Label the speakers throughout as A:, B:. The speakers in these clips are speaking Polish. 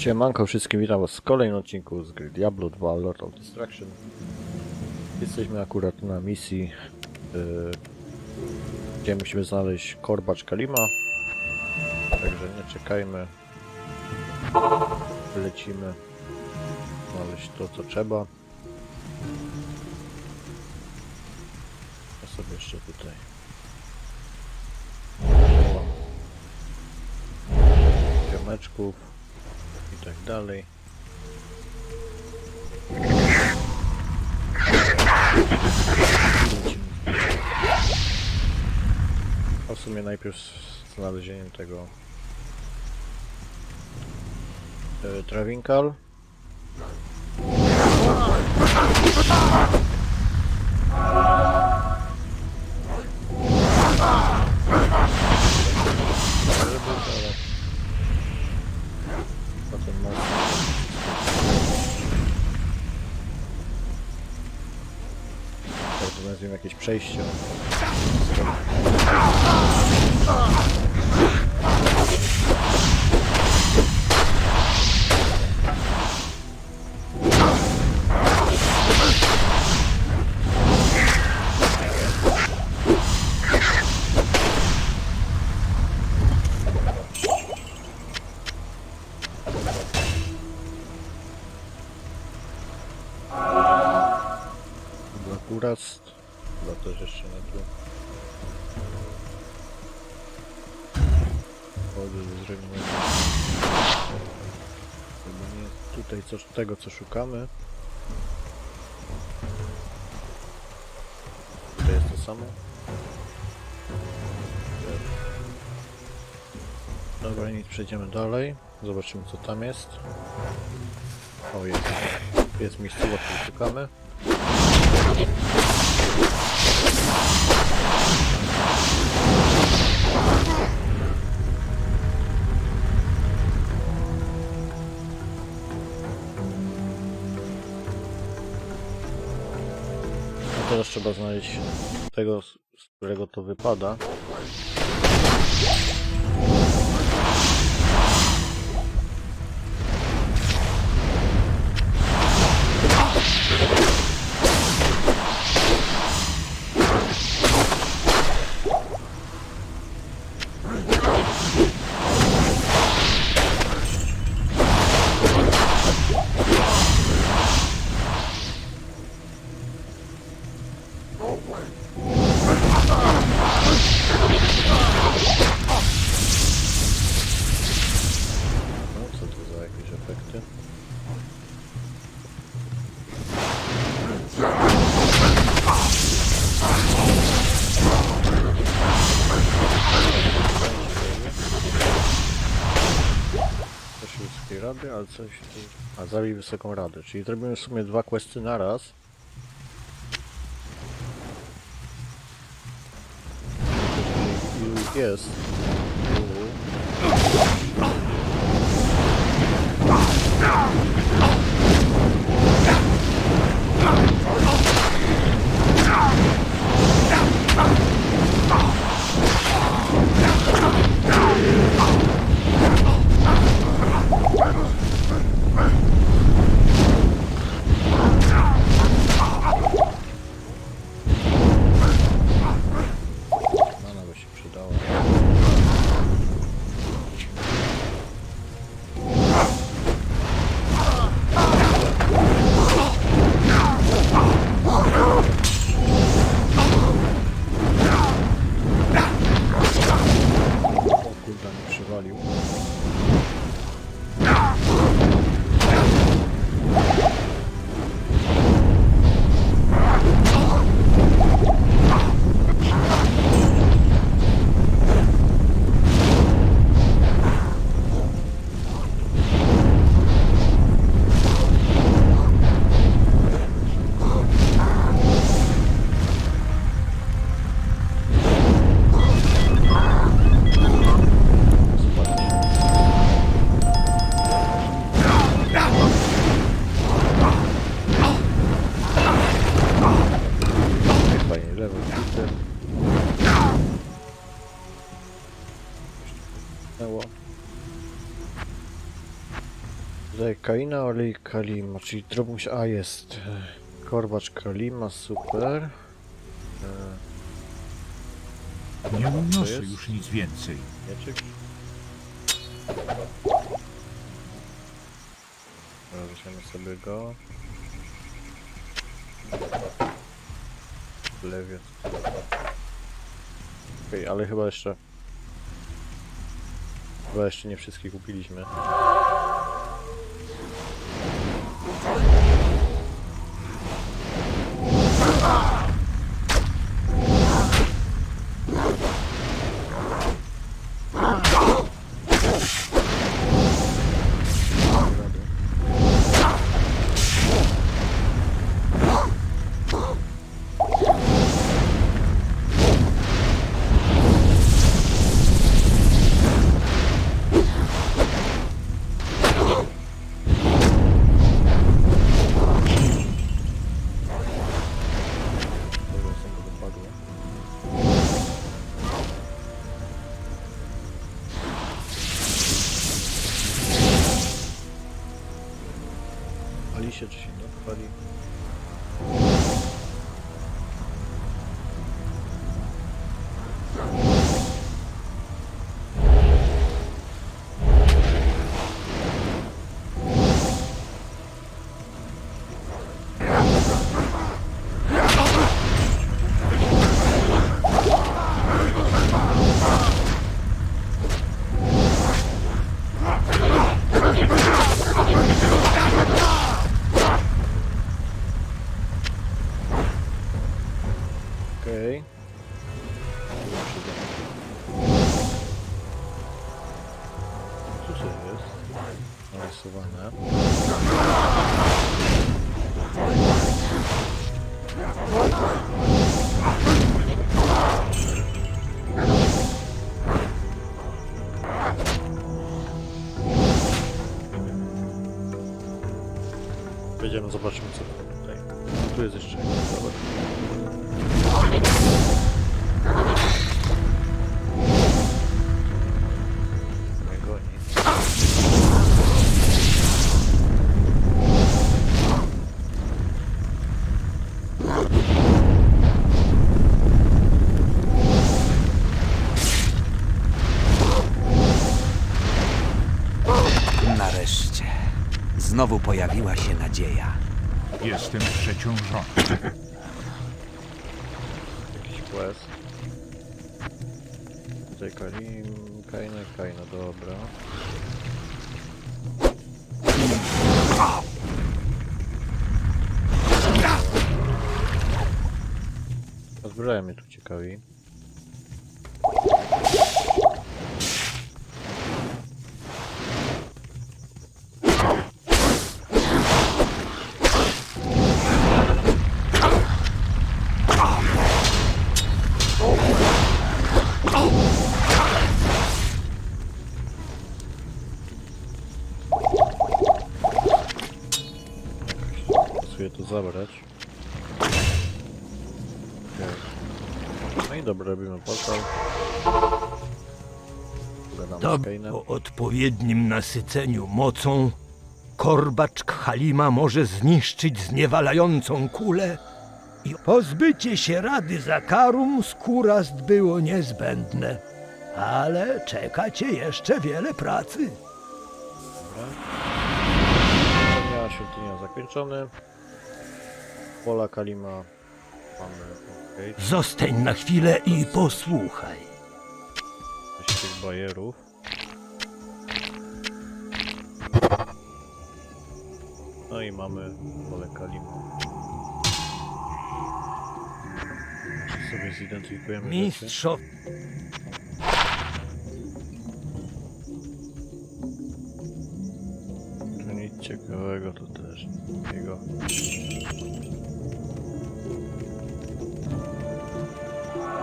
A: Siemanko wszystkim, witam was w kolejnym odcinku z gry Diablo 2 Lord of Destruction. Jesteśmy akurat na misji, yy, gdzie musimy znaleźć korbacz Kalima. Także nie czekajmy. Lecimy znaleźć to co trzeba. Ja sobie jeszcze tutaj. Ziomeczków tak dalej. A w sumie najpierw znalezieniem tego e, Trawinkal. ale nazwijmy Ze zrobimy. Chyba nie jest tutaj coś tego co szukamy. Tutaj jest to samo. Dobra, nic, przejdziemy dalej. Zobaczymy co tam jest. O, jest. Jest miejscowa, której szukamy. Trzeba znaleźć tego, z którego to wypada. No, co to za jakieś efekty? Coś ludzkiej rady, ale coś tu... A, zabij wysoką radę, czyli zrobimy w sumie dwa questy naraz. Jest? Uuu. Tutaj Kaina, olej Kalima, czyli drobuś A jest. e, Korbacz Kalima, super. E,
B: Nie
A: jest?
B: już nic więcej.
A: Mieczyk. Dobra, weźmiemy sobie go. Lewiec. Okej, ale chyba jeszcze... Chyba jeszcze nie wszystkie kupiliśmy. Zobaczymy co tutaj. Tu jest jeszcze jeden.
C: Znowu pojawiła się nadzieja.
B: Jestem przeciążony.
A: Jakiś quest. Tutaj Kalim, Kaina, Kaina, dobra. Zbroja mnie tu ciekawi. Robimy portal. Gadamy
D: To
A: z Kainem.
D: po odpowiednim nasyceniu mocą korbacz Halima może zniszczyć zniewalającą kulę i pozbycie się rady Zakarum z Kurast było niezbędne. Ale czeka cię jeszcze wiele pracy.
A: Świątynia zakończony. Pola Kalima.
D: Zostań na chwilę i posłuchaj.
A: Coś tych bajerów. No i mamy pole Kalima. Jeszcze sobie zidentyfikujemy rzeczy.
D: Mistrzo...
A: Tu nic ciekawego to też jego.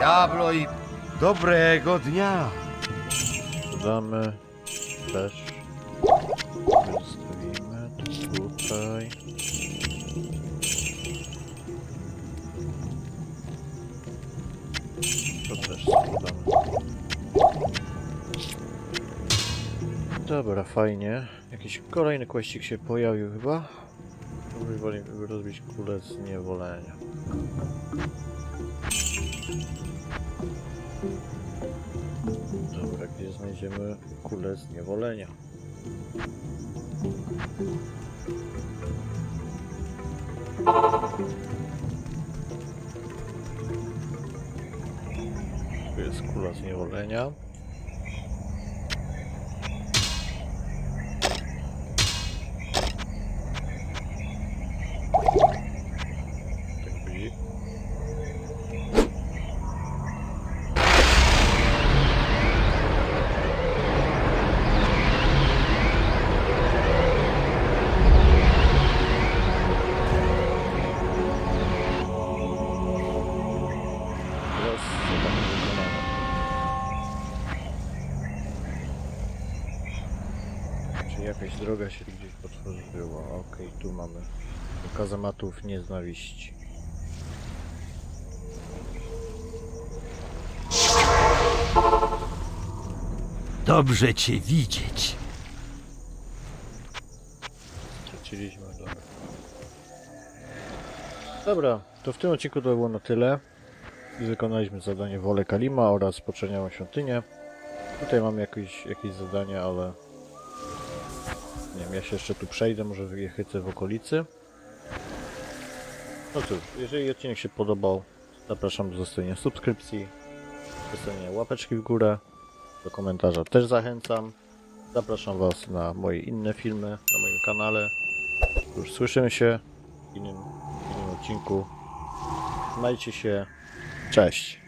E: Diablo i dobrego dnia.
A: Dodamy też. Zostawimy to tutaj. To też dodamy. Dobra, fajnie. Jakiś kolejny kłeścik się pojawił chyba. Próbuję rozbić kulę z niewolenia. Znajdziemy kulę z niewolenia? Tu jest kula zniewolenia. Droga się gdzieś otworzyła? Okej, tu mamy kazamatów nieznawiści.
D: Dobrze cię widzieć.
A: Straciliśmy, dobra. Dobra, to w tym odcinku to było na tyle. Wykonaliśmy zadanie Wolę Kalima oraz Poczerniałą Świątynię. Tutaj mamy jakieś, jakieś zadania, ale... Nie wiem, ja się jeszcze tu przejdę, może wyjechać w okolicy. No cóż, jeżeli odcinek się podobał, zapraszam do zostawienia subskrypcji, zostawienia łapeczki w górę, do komentarza też zachęcam. Zapraszam Was na moje inne filmy na moim kanale. Już słyszymy się w innym, innym odcinku. Trzymajcie się. Cześć.